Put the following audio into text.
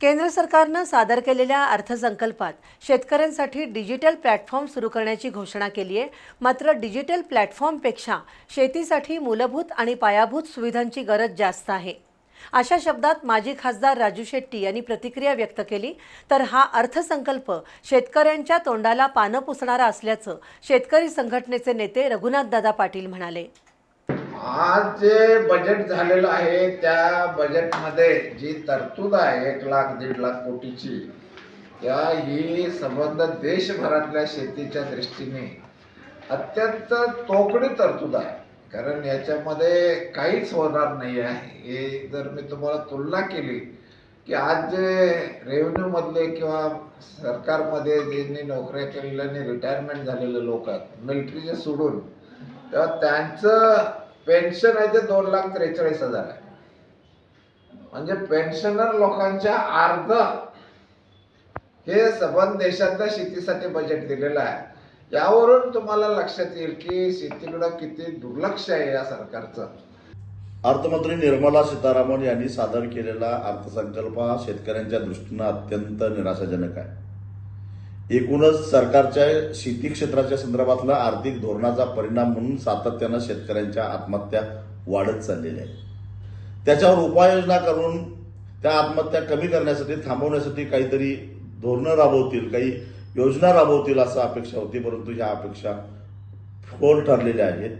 केंद्र सरकारनं सादर केलेल्या अर्थसंकल्पात शेतकऱ्यांसाठी डिजिटल प्लॅटफॉर्म सुरू करण्याची घोषणा केली आहे. मात्र डिजिटल प्लॅटफॉर्मपेक्षा शेतीसाठी मूलभूत आणि पायाभूत सुविधांची गरज जास्त आहे. अशा शब्दात माजी खासदार राजू शेट्टी यांनी प्रतिक्रिया व्यक्त केली तर हा अर्थसंकल्प शेतकऱ्यांच्या तोंडाला पानं पुसणारा असल्याचं शेतकरी संघटनेचे नेते रघुनाथदादा पाटील म्हणाले. आज जे बजेट झालेलं आहे त्या बजेटमध्ये जी तरतूद आहे एक लाख दीड लाख कोटीची त्या ही संबंध देशभरातल्या शेतीच्या दृष्टीने अत्यंत तोकडी तरतूद आहे. कारण याच्यामध्ये काहीच होणार नाही आहे. हे जर मी तुम्हाला तुलना केली की आज जे रेव्हेन्यूमधले किंवा सरकारमध्ये ज्यांनी नोकऱ्या केलेल्या आणि रिटायरमेंट झालेले लोक आहेत मिलिटरीचे सोडून तेव्हा त्यांचं पेन्शन आहे ते दोन लाख त्रेचाळीस हजार आहे. म्हणजे पेन्शनर लोकांच्या अर्ध हे सबंध देशातल्या शेतीसाठी बजेट दिलेलं आहे. यावरून तुम्हाला लक्षात येईल की शेतीकडं किती दुर्लक्ष आहे या सरकारचं. अर्थमंत्री निर्मला सीतारामन यांनी सादर केलेला अर्थसंकल्प हा शेतकऱ्यांच्या दृष्टीनं अत्यंत निराशाजनक आहे. एकूणच सरकारच्या शेती क्षेत्राच्या संदर्भातला आर्थिक धोरणाचा परिणाम म्हणून सातत्यानं शेतकऱ्यांच्या आत्महत्या वाढत चाललेल्या आहेत. त्याच्यावर उपाययोजना करून त्या आत्महत्या कमी करण्यासाठी थांबवण्यासाठी काहीतरी धोरणं राबवतील काही योजना राबवतील असं अपेक्षा होती परंतु ह्या अपेक्षा फोल ठरलेल्या आहेत.